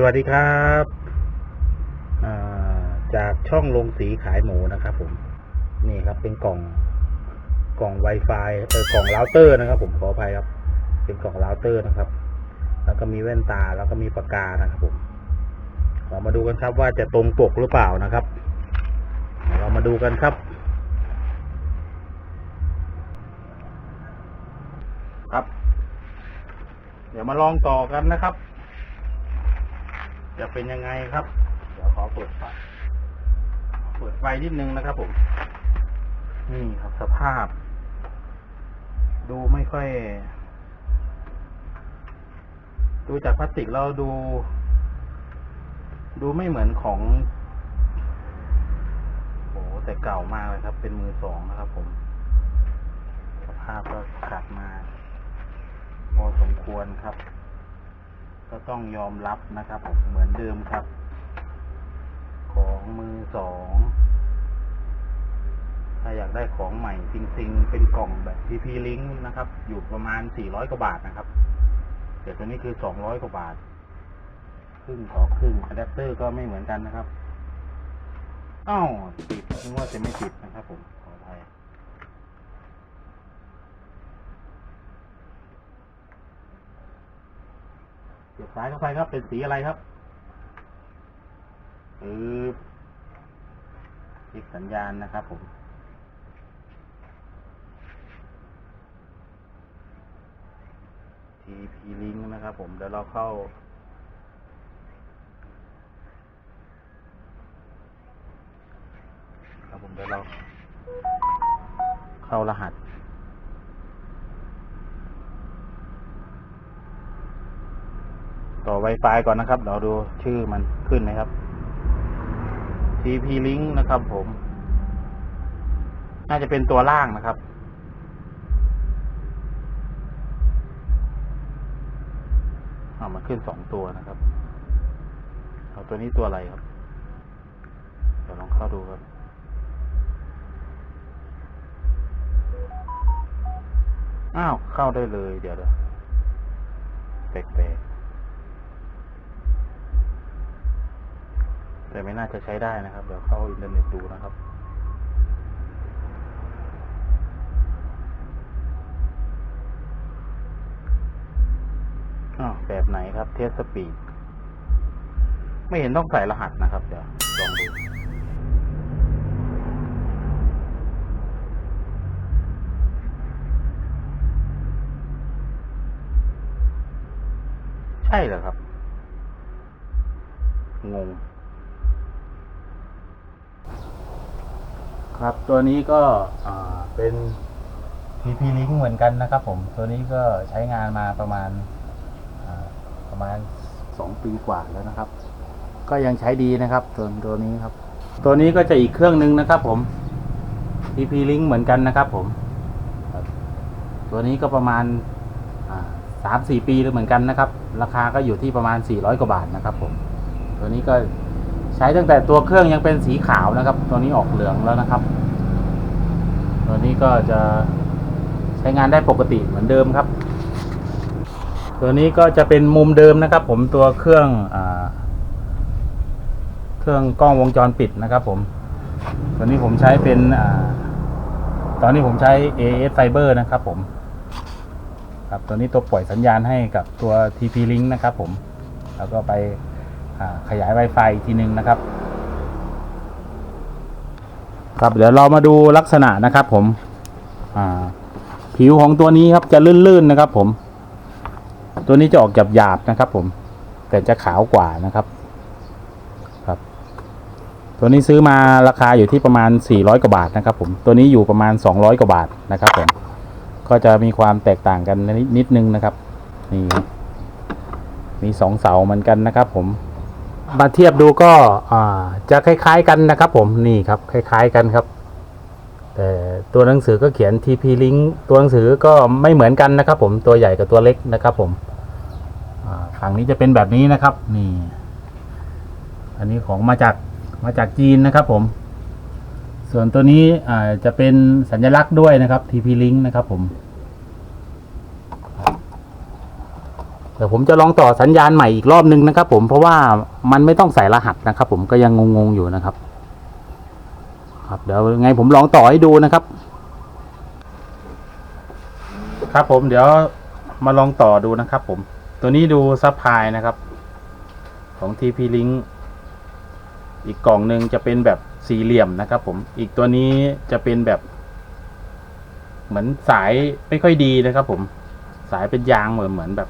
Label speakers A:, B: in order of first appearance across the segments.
A: สวัสดีครับาจากช่องลงสีขายหมูนะครับ ผม นี่ครับ เป็นกล่อง กล่อง Wi-Fi เออกล่องเราเตอร์นะครับ ผมขออภัยครับ เป็นกล่องเราเตอร์นะครับ แล้วก็มีแว่นตาแล้วก็มีปากกานะครับ ผม เรามาดูกันครับว่าจะตรงปกหรือเปล่านะครับ เรามาดูกันครับครับ เดี๋ยวมาลองต่อกันนะครับ จะเป็นยังไงครับ เดี๋ยวขอเปิดไฟเปิดไฟนิดนึงนะครับผม นี่ครับสภาพ ดูไม่ค่อย ดูจากพลาสติกเราดู ดูไม่เหมือนของโอ้แต่เก่ามากเลยครับ เป็นมือสองนะครับผม สภาพก็ขัดมาพอสมควรครับ ก็ต้องยอมรับนะครับผมเหมือนเดิมครับ ของมือสอง ถ้าอยากได้ของใหม่จริงๆ เป็นกล่องแบบ PP Link นะครับ อยู่ประมาณ400กว่าบาทนะครับ แต่ตัวนี้คือ200กว่าบาท ครึ่งต่อครึ่งอะแดปเตอร์ก็ไม่เหมือนกันนะครับอ้าวติดนึกว่าจะไม่ติดนะครับผมขออภัย เสียบสายเข้าไปครับ เป็นสีอะไรครับอือคลิกสัญญาณนะครับผม TP Link นะครับผม เดี๋ยวเราเข้าครับผมเดี๋ยวเรา เข้ารหัส ต่อ Wi-Fi ก่อนนะครับเราดูชื่อมันขึ้นไหมครับ TP Link นะครับผม น่าจะเป็นตัวล่างนะครับ เอามาขึ้นสองตัวนะครับเอาตัวนี้ตัวอะไรครับ เดี๋ยวลองเข้าดูครับอ้าว เข้าได้เลย เดี๋ยวเดี๋ยวแปลกๆ แต่ไม่น่าจะใช้ได้นะครับ เดี๋ยวเข้าอินเทอร์เน็ตดูนะครับอแบบไหนครับเทสสปีดไม่เห็นต้องใส่รหัสนะครับ เดี๋ยวลองดูใช่เหรอครับ งง ครับ ตัวนี้ก็อ่าเป็น TP Link เหมือนกันนะครับผม ตัวนี้ก็ใช้งานมาประมาณอ่าประมาณสองปีกว่าแล้วนะครับ ก็ยังใช้ดีนะครับตัวตัวนี้ครับ ตัวนี้ก็จะอีกเครื่องหนึ่งนะครับผม TP Link เหมือนกันนะครับผมครับตัวนี้ก็ประมาณสามสี่ปีแล้วเหมือนกันนะครับ ราคาก็อยู่ที่ประมาณสี่ร้อยกว่าบาทนะครับผม ตัวนี้ก็ ใช้ตั้งแต่ตัวเครื่องยังเป็นสีขาวนะครับ ตัวนี้ออกเหลืองแล้วนะครับ ตัวนี้ก็จะใช้งานได้ปกติเหมือนเดิมครับ ตัวนี้ก็จะเป็นมุมเดิมนะครับ ผมตัวเครื่องอเครื่องกล้องวงจรปิดนะครับ ผม ตัวนี้ผมใช้เป็นอตอนนี้ผมใช้ AS Fiber นะครับ ผม ครับตัวนี้ตัวปล่อยสัญญาณให้กับตัว TP Link นะครับ ผม แล้วก็ไป ขยาย Wi-Fi อีกทีหนึ่งนะครับ ครับเดี๋ยวเรามาดูลักษณะนะครับ ผมผิวของตัวนี้ครับจะลื่นๆนะครับ ผม ตัวนี้จะออกหยาบๆนะครับ ผม แต่จะขาวกว่านะครับ ครับ ตัวนี้ซื้อมาราคาอยู่ที่ประมาณ 400 กว่าบาทนะครับ ผม ตัวนี้อยู่ประมาณ 200 กว่าบาทนะครับ ผม ก็จะมีความแตกต่างกันนิดนิดนึงนะครับ นี่มีสองเสาเหมือนกันนะครับ ผม มาเทียบดูก็จะคล้ายๆกันนะครับ ผมนี่ครับคล้าย ๆกันครับ แต่ตัวหนังสือก็เขียน TP Link ตัวหนังสือก็ไม่เหมือนกันนะครับ ผมตัวใหญ่กับตัวเล็กนะครับ ผมฝั่งนี้จะเป็นแบบนี้นะครับ นี่ อันนี้ของมาจากมาจากจีนนะครับ ผม ส่วนตัวนี้จะเป็นสัญลักษณ์ด้วยนะครับ TP Link นะครับ ผม เดี๋ยวผมจะลองต่อสัญญาณใหม่อีกรอบนึงนะครับ ผมเพราะว่ามันไม่ต้องใส่รหัสนะครับ ผมก็ยังงงๆอยู่นะครับ ครับเดี๋ยวไงผมลองต่อให้ดูนะครับ ครับผมเดี๋ยวมาลองต่อดูนะครับ ผม ตัวนี้ดูซับพลายนะครับ ของ TP Link อีกกล่องหนึ่งจะเป็นแบบสี่เหลี่ยมนะครับ ผมอีกตัวนี้จะเป็นแบบ เหมือนสายไม่ค่อยดีนะครับ ผมสายเป็นยางเหมือนเหมือนแบบ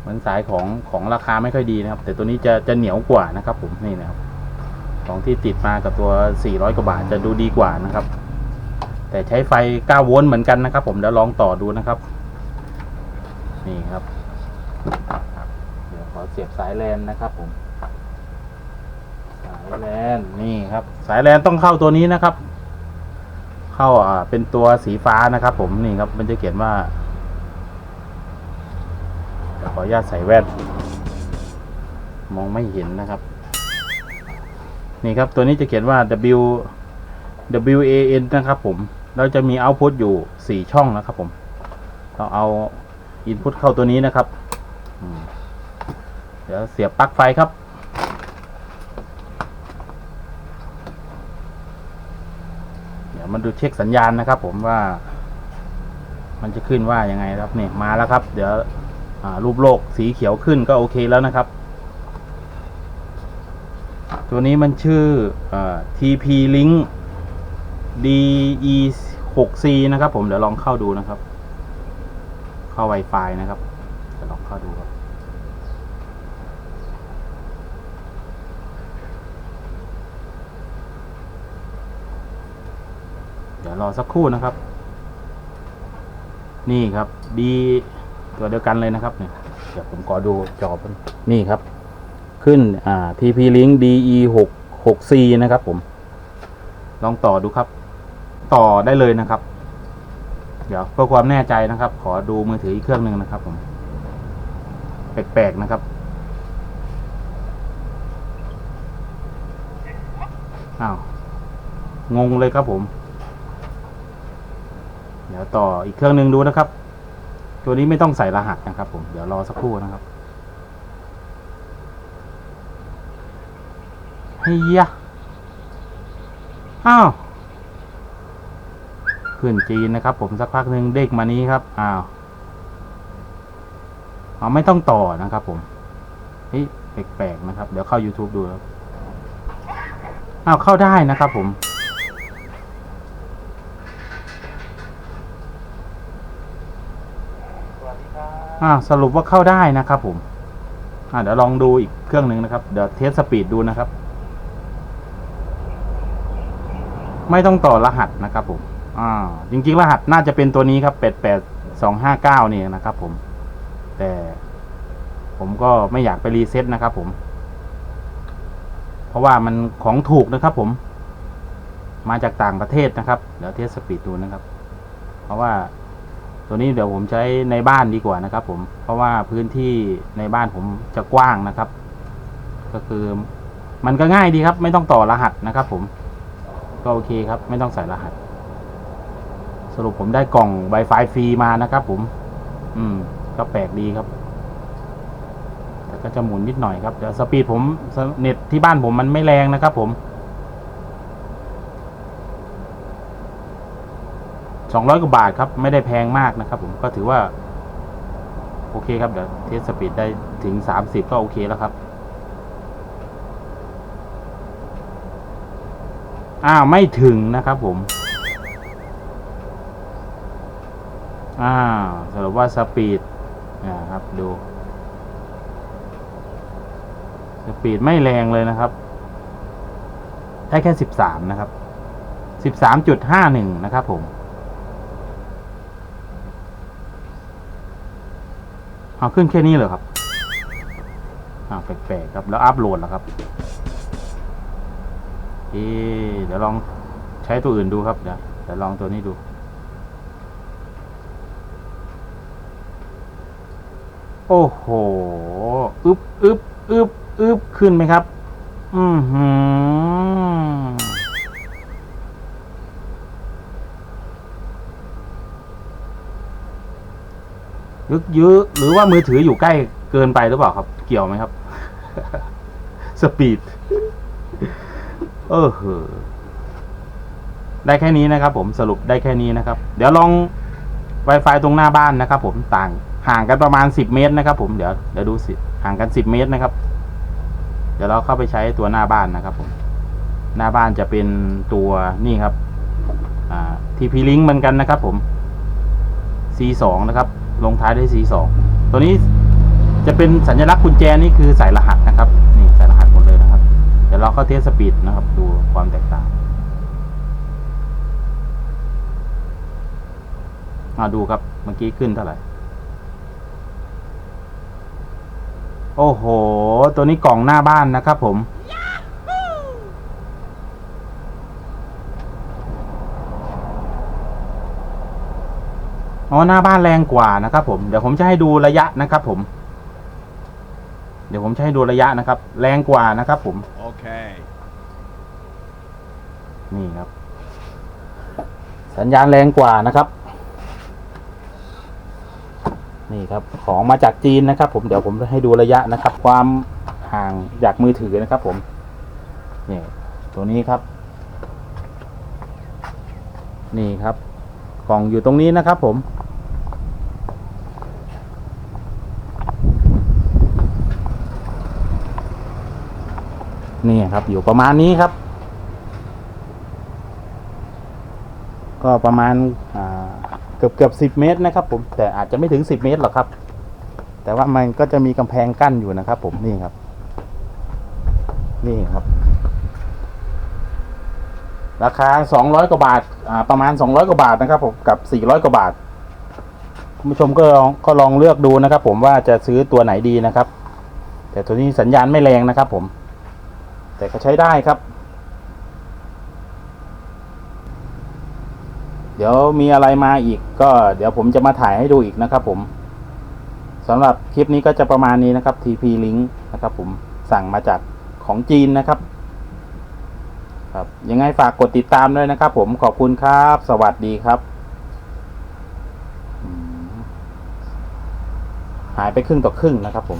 A: เหมือนสายของของราคาไม่ค่อยดีนะครับ แต่ตัวนี้จะจะเหนียวกว่านะครับ ผมนี่นะครับของที่ติดมากับตัว 400 กว่าบาทจะดูดีกว่านะครับ แต่ใช้ไฟ 9 โวลต์เหมือนกันนะครับ ผมเดี๋ยวลองต่อดูนะครับ นี่ครับครับเดี๋ยวขอเสียบสายแลนนะครับผม สายแลนนี่ครับ สายแลนต้องเข้าตัวนี้นะครับ เข้าอ่าเป็นตัวสีฟ้านะครับ ผมนี่ครับ มันจะเขียนว่า ขออนุญาตใส่แว่น มองไม่เห็นนะครับ นี่ครับตัวนี้จะเขียนว่า W W A N นะครับผมเราจะมี output อยู่ 4 ช่องนะครับผม เราเอา input เข้าตัวนี้นะครับ เดี๋ยวเสียบปลั๊กไฟครับ เดี๋ยวมาดูเช็คสัญญาณนะครับผมว่า มันจะขึ้นว่ายังไงครับนี่มาแล้วครับ เดี๋ยว รูปโลกสีเขียวขึ้นก็โอเคแล้วนะครับ ตัวนี้มันชื่ออ TP Link DE 6 C นะครับผมเดี๋ยวลองเข้าดูนะครับ เข้า Wi-Fi นะครับเดี๋ยวลองเข้าดูครับเดี๋ยวรอสักครู่นะครับ นี่ครับ D ตัวเดียวกันเลยนะครับเนี่ยเดี๋ยวผมขอดูจอมันนี่ครับ ขึ้นอ่า TP Link DE 6 6 C นะครับผม ลองต่อดูครับ ต่อได้เลยนะครับ เดี๋ยวเพื่อความแน่ใจนะครับ ขอดูมือถืออีกเครื่องหนึ่งนะครับ ผมแปลกๆนะครับอ้าวงงเลยครับผม เดี๋ยวต่ออีกเครื่องหนึ่งดูนะครับ ตัวนี้ไม่ต้องใส่รหัสนะครับผม เดี๋ยวรอสักครู่นะครับเฮียอ้าวขึ้นจีนนะครับ ผมสักพักหนึ่งเด็กมานี้ครับ อ้าวเอาไม่ต้องต่อนะครับ ผมเฮ้ยแปลกๆนะครับ เดี๋ยวเข้า YouTube ดูครับอ้าวเข้าได้นะครับผม อ่าสรุปว่าเข้าได้นะครับผมอ่าเดี๋ยวลองดูอีกเครื่องหนึ่งนะครับ เดี๋ยวเทสสปีดดูนะครับ ไม่ต้องต่อรหัสนะครับผมอ่าจริงๆ รหัสน่าจะเป็นตัวนี้ครับแปดแปดสองห้าเก้านี่นะครับผม แต่ผมก็ไม่อยากไปรีเซ็ตนะครับผม เพราะว่ามันของถูกนะครับผม มาจากต่างประเทศนะครับ เดี๋ยวเทสสปีดดูนะครับ เพราะว่า ตัวนี้เดี๋ยวผมใช้ในบ้านดีกว่านะครับ ผมเพราะว่าพื้นที่ในบ้านผมจะกว้างนะครับ ก็คือมันก็ง่ายดีครับ ไม่ต้องต่อรหัสนะครับ ผมก็โอเคครับ ไม่ต้องใส่รหัส สรุปผมได้กล่อง Wi-Fi ฟรีมานะครับ ผม อืม ก็แปลกดีครับแต่ก็จะหมุนนิดหน่อยครับเดี๋ยวสปีดผมเน็ตที่บ้านผมมันไม่แรงนะครับ ผม สองร้อยกว่าบาทครับ ไม่ได้แพงมากนะครับ ผมก็ถือว่า โอเคครับเดี๋ยวเทสสปีดได้ถึงสามสิบก็โอเคแล้วครับ อ้าวไม่ถึงนะครับผมอ้าวสรุปว่าสปีดนะครับดู สปีดไม่แรงเลยนะครับ ได้แค่สิบสามนะครับสิบสามจุดห้าหนึ่งนะครับผม เอาขึ้นแค่นี้เหรอครับอาแปลกๆครับแล้วอัพโหลดแล้วครับเอเดี๋ยวลองใช้ตัวอื่นดูครับเดี๋ยวเดี๋ยวลองตัวนี้ดูโอ้โห อึบอึบอึบอึบขึ้นไหมครับ อือหือ ยึกยื้อหรือว่ามือถืออยู่ใกล้เกินไปหรือเปล่าครับ เกี่ยวไหมครับ สปีดเออเหอได้แค่นี้นะครับ ผมสรุปได้แค่นี้นะครับ เดี๋ยวลอง Wi-Fi ตรงหน้าบ้านนะครับ ผมต่างห่างกันประมาณสิบเมตรนะครับ ผมเดี๋ยวเดี๋ยวดูสิห่างกันสิบเมตรนะครับ เดี๋ยวเราเข้าไปใช้ตัวหน้าบ้านนะครับ ผม หน้าบ้านจะเป็นตัวนี่ครับ อ่าทีพีลิงเหมือนกันนะครับ ผม C2 นะครับ ลงท้ายด้วย C2 ตัวนี้จะเป็นสัญลักษณ์กุญแจนี่คือสายรหัสนะครับนี่สายรหัสหมดเลยนะครับ เดี๋ยวเราเข้าเทสสปีดนะครับ ดูความแตกต่างมาดูครับเมื่อกี้ขึ้นเท่าไหร่ โอ้โห ตัวนี้กล่องหน้าบ้านนะครับผม อ๋อหน้าบ้านแรงกว่านะครับ ผมเดี๋ยวผมจะให้ดูระยะนะครับผม เดี๋ยวผมจะให้ดูระยะนะครับ แรงกว่านะครับ ผม
B: Okay.
A: นี่ครับ สัญญาณแรงกว่านะครับ นี่ครับ ของมาจากจีนนะครับ ผมเดี๋ยวผมจะให้ดูระยะนะครับ ความห่างจากมือถือนะครับ ผมนี่ตัวนี้ครับ นี่ครับกล่องอยู่ตรงนี้นะครับผม นี่ครับ อยู่ประมาณนี้ครับ ก็ประมาณเกือบเกือบสิบเมตรนะครับ ผม แต่อาจจะไม่ถึงสิบเมตรหรอกครับ แต่ว่ามันก็จะมีกำแพงกั้นอยู่นะครับ ผมนี่ครับ นี่ครับ ราคาสองร้อยกว่าบาทาประมาณสองร้อยกว่าบาทนะครับผมกับสี่ร้อยกว่าบาทคุณผู้ชมก็ลองก็ลองเลือกดูนะครับ ผมว่าจะซื้อตัวไหนดีนะครับ แต่ตัวนี้สัญญาณไม่แรงนะครับผม แต่ก็ใช้ได้ครับ เดี๋ยวมีอะไรมาอีกก็เดี๋ยวผมจะมาถ่ายให้ดูอีกนะครับผมสำหรับคลิปนี้ก็จะประมาณนี้นะครับ TP Link นะครับผมสั่งมาจากของจีนนะครับ ครับยังไงฝากกดติดตามด้วยนะครับผมขอบคุณครับ สวัสดีครับ หายไปครึ่งต่อครึ่งนะครับผม